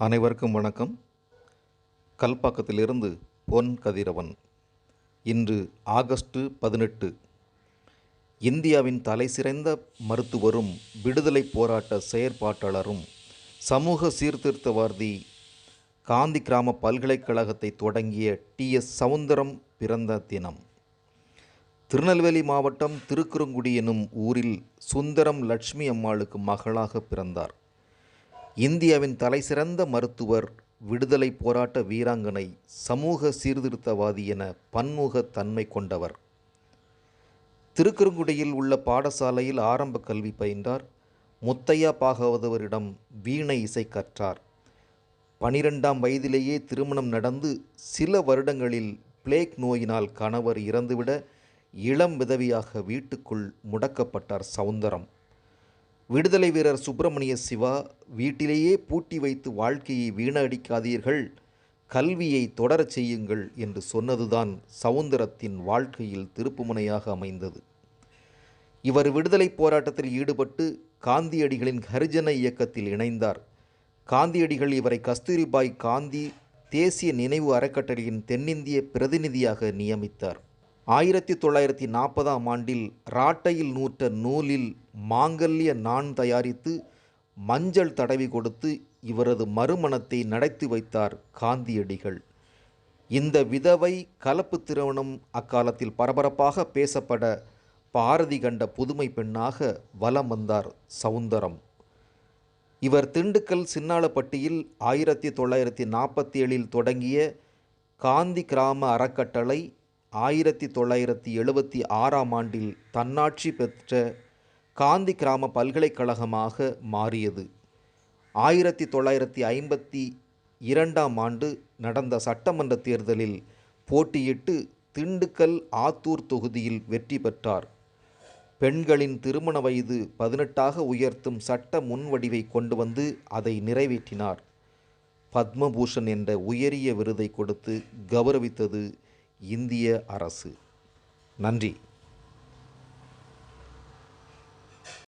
அனைவருக்கும் வணக்கம். கல்பாக்கத்திலிருந்து பொன் கதிரவன். இன்று ஆகஸ்ட் பதினெட்டு. இந்தியாவின் தலைசிறந்த மருத்துவரும் விடுதலை போராட்ட செயற்பாட்டாளரும் சமூக சீர்திருத்தவாதி காந்தி கிராம பல்கலைக்கழகத்தை தொடங்கிய டி. எஸ். சவுந்தரம் பிறந்த தினம். திருநெல்வேலி மாவட்டம் திருக்குறுங்குடி எனும் ஊரில் சுந்தரம் லட்சுமி அம்மாளுக்கு மகளாக பிறந்தார். இந்தியாவின் தலைசிறந்த மருத்துவர் விடுதலை போராட்ட வீராங்கனை சமூக சீர்திருத்தவாதி என பன்முக தன்மை கொண்டவர். திருக்குறுங்குடியில் உள்ள பாடசாலையில் ஆரம்ப கல்வி பயின்றார். முத்தையா பாகவதவரிடம் வீணை இசை கற்றார். பனிரெண்டாம் வயதிலேயே திருமணம் நடந்து சில வருடங்களில் பிளேக் நோயினால் கணவர் இறந்துவிட இளம் விதவியாக வீட்டுக்குள் முடக்கப்பட்டார் சவுந்தரம். விடுதலை வீரர் சுப்பிரமணிய சிவா வீட்டிலேயே பூட்டி வைத்து வாழ்க்கையை வீணடிக்காதீர்கள். கல்வியை தொடரச் செய்யுங்கள் என்று சொன்னதுதான் சவுந்தரத்தின் வாழ்க்கையில் திருப்புமுனையாக அமைந்தது. இவர் விடுதலை போராட்டத்தில் ஈடுபட்டு காந்தியடிகளின் ஹரிஜன இயக்கத்தில் இணைந்தார். காந்தியடிகள் இவரை கஸ்தூரிபாய் காந்தி தேசிய நினைவு அறக்கட்டளையின் தென்னிந்திய பிரதிநிதியாக நியமித்தார். ஆயிரத்தி தொள்ளாயிரத்தி நாற்பதாம் ஆண்டில் ராட்டையில் நூற்ற நூலில் மாங்கல்ய நான் தயாரித்து மஞ்சள் தடவி கொடுத்து இவரது மறுமணத்தை நடத்தி வைத்தார் காந்தியடிகள். இந்த விதவை கலப்பு திருமணம் அக்காலத்தில் பரபரப்பாக பேசப்பட பாரதி கண்ட புதுமை பெண்ணாக வலம் வந்தார் சவுந்தரம். இவர் திண்டுக்கல் சின்னாளப்பட்டியில் ஆயிரத்தி தொள்ளாயிரத்தி நாற்பத்தி ஏழில் தொடங்கிய காந்தி கிராம அறக்கட்டளை ஆயிரத்தி தொள்ளாயிரத்தி எழுபத்தி ஆறாம் ஆண்டில் தன்னாட்சி பெற்ற காந்தி கிராம பல்கலைக்கழகமாக மாறியது. ஆயிரத்தி தொள்ளாயிரத்தி ஐம்பத்தி இரண்டாம் ஆண்டு நடந்த சட்டமன்ற தேர்தலில் போட்டியிட்டு திண்டுக்கல் ஆத்தூர் தொகுதியில் வெற்றி பெற்றார். பெண்களின் திருமண வயது பதினெட்டாக உயர்த்தும் சட்ட முன்வடிவை கொண்டு வந்து அதை நிறைவேற்றினார். பத்மபூஷன் என்ற உயரிய விருதை கொடுத்து கௌரவித்தது இந்திய அரசு. நன்றி.